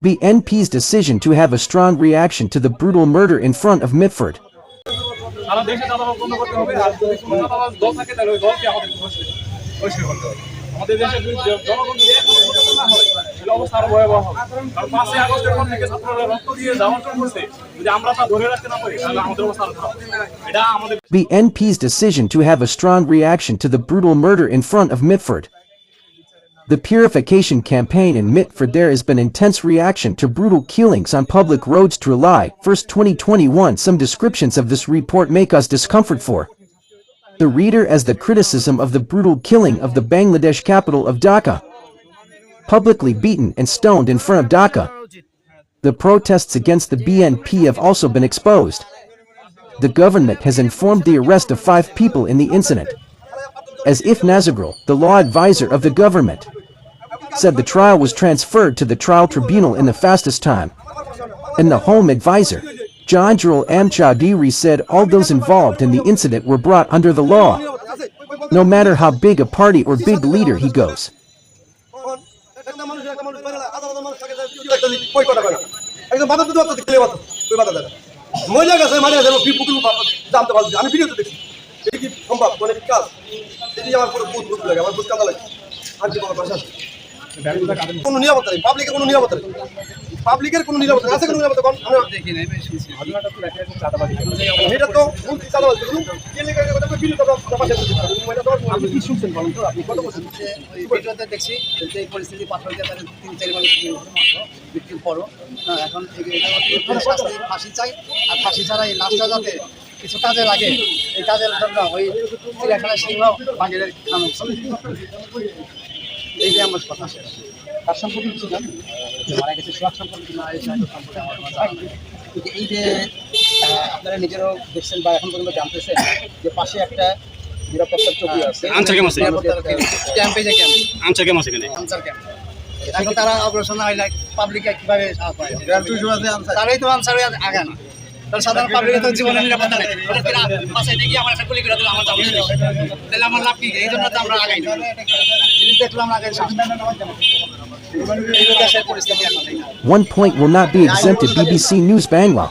The NP's decision to have a strong reaction to the brutal murder in front of Mitford. The NP's decision to have a strong reaction to the brutal murder in front of Mitford. The purification campaign in Mitford there has been intense reaction to brutal killings on public roads to July 1st 2021 some descriptions of this report make us discomfort for. The reader as the criticism of the brutal killing of the Bangladesh capital of Dhaka. Publicly beaten and stoned in front of Dhaka. The protests against the BNP have also been exposed. The government has informed the arrest of five people in the incident. As if Nazagral, the law advisor of the government, said the trial was transferred to the trial tribunal in the fastest time. And the home advisor, John Jarrell Amchadiri said all those involved in the incident were brought under the law, no matter how big a party or big leader he goes. তখন একটা মানুষ একটা মানুষ বাইরে আদালতের মানুষ থাকে যায়, কেউ একটা কই কথা কয় না। একদম বাধা দিতে পারতো, খেলে পারতো, কই বাধা দেয় না। মহিলা গেছে, মারা গেছে, আমি পুকুর জানতে পারছি, আমি ভিডিওতে দেখছি। এটা কি সম্ভব? মানে কি কাজ? এটি আমার পুরো বুঝ বুঝ লাগে, আমার বুঝ কাদা লাগে। আর কি বলার ভাষা আছে? কোনো নিরাপত্তা নেই পাবলিকের কোনো নিরাপত্তা নেই। পাবলিকের কোনো নিরাপত্তা আছে কোনো নিরাপত্তা কম। এটা তো দেখছি এই পরিস্থিতি পাথরকে তাদের তিন চার চারবার মৃত্যুর পরও। এখন ফাঁসি চাই। আর ফাঁসি ছাড়া এই লাশটা যাতে কিছু কাজে লাগে এই কাজের জন্য ওই চিড়িয়াখানা সিংহ বাঙালির খানো এই যে আমার কথা শেষ। তার সম্পর্কে কিছু জানেন? যে মারা গেছে সোহাগ সম্পর্কে না এই সাহায্য সম্পর্কে আমার কোনো জানা কিন্তু এই যে আপনারা নিজেরাও দেখছেন বা এখন পর্যন্ত জানতেছেন যে পাশে একটা নিরাপত্তার চৌকি আছে। আনসার ক্যাম্প আছে। ক্যাম্পে যে ক্যাম্প। আনসার কেমন আছে এখানে। আনসার ক্যাম্প। এখন তারা অগ্রসর না হইলে পাবলিকে কীভাবে সাহায্য পায় তারাই তো আনসার হয়ে আগে না। তাহলে সাধারণ পাবলিকের তো জীবনের নিরাপত্তা নেই ওটা তারা পাশে দেখি আমার একটা গুলি করে দিল আমার যাবো তাহলে আমার লাভ কি এই জন্য তো আমরা আগাই না জিনিস দেখলাম আগে এই দেশের পরিস্থিতি এখন এই। One point will not be exempted BBC News Bangla.